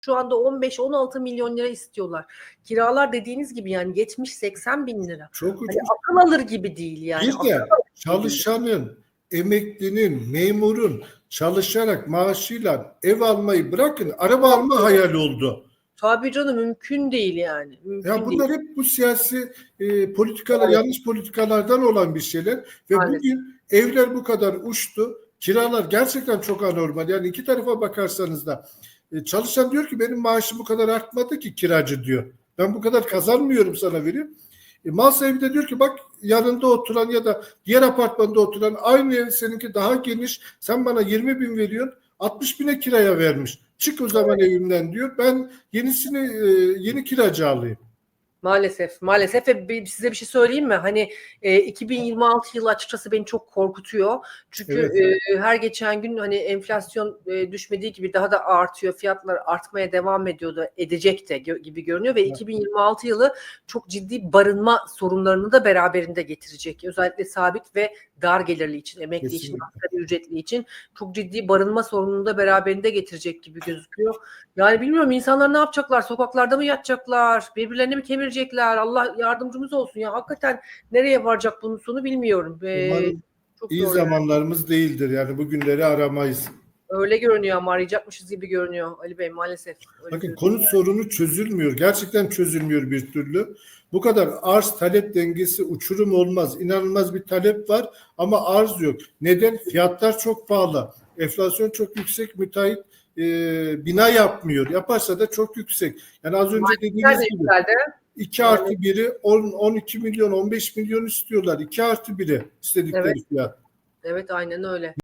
Şu anda 15-16 milyon lira istiyorlar. Kiralar dediğiniz gibi yani 70-80 bin lira. Çok ucuz. Hani akıl alır gibi değil yani. Bir de değil. çalışanın, emeklinin, memurun çalışarak maaşıyla ev almayı bırakın araba alma hayal oldu. Tabii canım mümkün değil yani. Mümkün Ya değil. bunlar hep bu siyasi e, politikalar, Evet. yanlış politikalardan olan bir şeyler ve Maalesef. bugün evler bu kadar uçtu. Kiralar gerçekten çok anormal. Yani iki tarafa bakarsanız da e, çalışan diyor ki benim maaşım bu kadar artmadı ki kiracı diyor. Ben bu kadar kazanmıyorum sana vereyim. E, mal sahibi de diyor ki bak yanında oturan ya da diğer apartmanda oturan aynı ev seninki daha geniş. Sen bana 20 bin veriyorsun. 60 bine kiraya vermiş. Çık o zaman evimden diyor. Ben yenisini e, yeni kiracı alayım. Maalesef, maalesef ve bir- size bir şey söyleyeyim mi? Hani e, 2026 yılı açıkçası beni çok korkutuyor. Çünkü Evet. e, her geçen gün hani enflasyon e, düşmediği gibi daha da artıyor. Fiyatlar artmaya devam ediyor da edecek de gö- gibi görünüyor ve Evet. 2026 yılı çok ciddi barınma sorunlarını da beraberinde getirecek. Özellikle sabit ve dar gelirli için, emekli için, Kesinlikle. asgari ücretli için çok ciddi barınma sorununu da beraberinde getirecek gibi gözüküyor. Yani bilmiyorum insanlar ne yapacaklar? Sokaklarda mı yatacaklar? Birbirlerini mi kemirecekler? Allah yardımcımız olsun ya. Hakikaten nereye varacak bunun sonu bilmiyorum. Ee, Umarım çok İyi zamanlarımız değildir. Yani bugünleri aramayız. Öyle görünüyor ama arayacakmışız gibi görünüyor Ali Bey maalesef. Öyle Bakın konut sorunu çözülmüyor. Gerçekten çözülmüyor bir türlü. Bu kadar arz talep dengesi uçurum olmaz. İnanılmaz bir talep var ama arz yok. Neden? Fiyatlar çok pahalı. Enflasyon çok yüksek. Müteahhit e, bina yapmıyor. Yaparsa da çok yüksek. Yani az önce dediğiniz Nerede gibi yükseldi? 2 artı 1'i 10, 12 milyon 15 milyon istiyorlar. 2 artı 1'i istedikleri Evet. fiyat. Evet aynen öyle.